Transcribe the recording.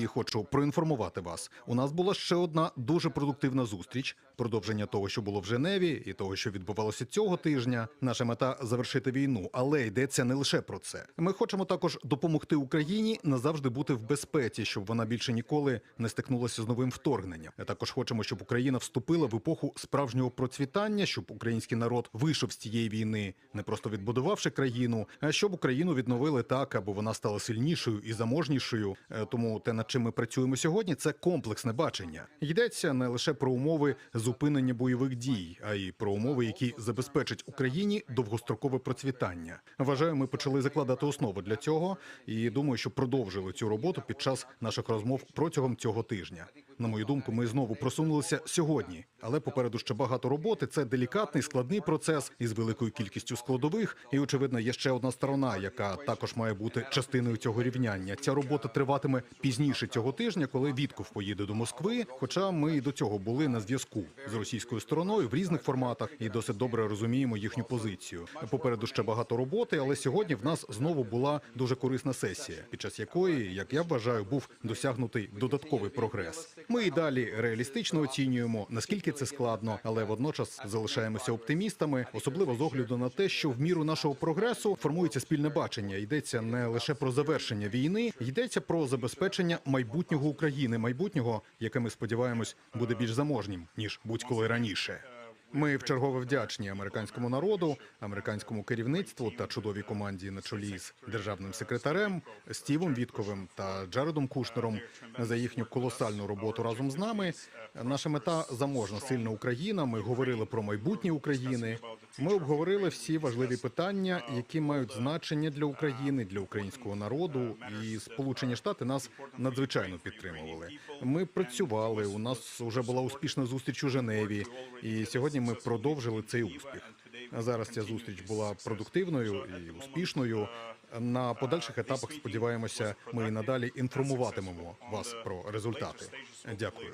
І хочу проінформувати вас. У нас була ще одна дуже продуктивна зустріч. Продовження того, що було в Женеві, і того, що відбувалося цього тижня. Наша мета завершити війну, але йдеться не лише про це. Ми хочемо також допомогти Україні назавжди бути в безпеці, щоб вона більше ніколи не стикнулася з новим вторгненням. Ми також хочемо, щоб Україна вступила в епоху справжнього процвітання, щоб український народ вийшов з цієї війни, не просто відбудувавши країну, а щоб Україну відновили так, аби вона стала сильнішою і заможнішою. Е, Тому те, над чим ми працюємо сьогодні, це комплексне бачення. Йдеться не лише про умови зупинення бойових дій, а й про умови, які забезпечать Україні довгострокове процвітання. Вважаю, ми почали закладати основи для цього, і думаю, що продовжили цю роботу під час наших розмов протягом цього тижня. На мою думку, ми знову просунулися сьогодні, але попереду ще багато роботи. Це делікатний складний процес із великою кількістю складових. І очевидно, є ще одна сторона, яка також має бути частиною цього рівняння. Ця робота триватиме пізніше цього тижня, коли Вітков поїде до Москви. Хоча ми і до цього були на зв'язку з російською стороною в різних форматах і досить добре розуміємо їхню позицію. Попереду ще багато роботи, але сьогодні в нас знову була дуже корисна сесія, під час якої, як я вважаю, був досягнутий додатковий прогрес. Ми і далі реалістично оцінюємо, наскільки це складно, але водночас залишаємося оптимістами, особливо з огляду на те, що в міру нашого прогресу формується спільне бачення. Йдеться не лише про завершення війни, йдеться про забезпечення майбутнього України, майбутнього, яке ми сподіваємось буде більш заможнім ніж будь-коли раніше. Ми вчергове вдячні американському народу, американському керівництву та чудовій команді на чолі з державним секретарем Стівом Вітковим та Джаредом Кушнером за їхню колосальну роботу разом з нами. Наша мета заможна сильна Україна. Ми говорили про майбутнє України. Ми обговорили всі важливі питання, які мають значення для України, для українського народу. І Сполучені Штати нас надзвичайно підтримували. Ми працювали. У нас вже була успішна зустріч у Женеві, і сьогодні ми продовжили цей успіх. Зараз ця зустріч була продуктивною і успішною. На подальших етапах сподіваємося, ми і надалі інформуватимемо вас про результати. Дякую.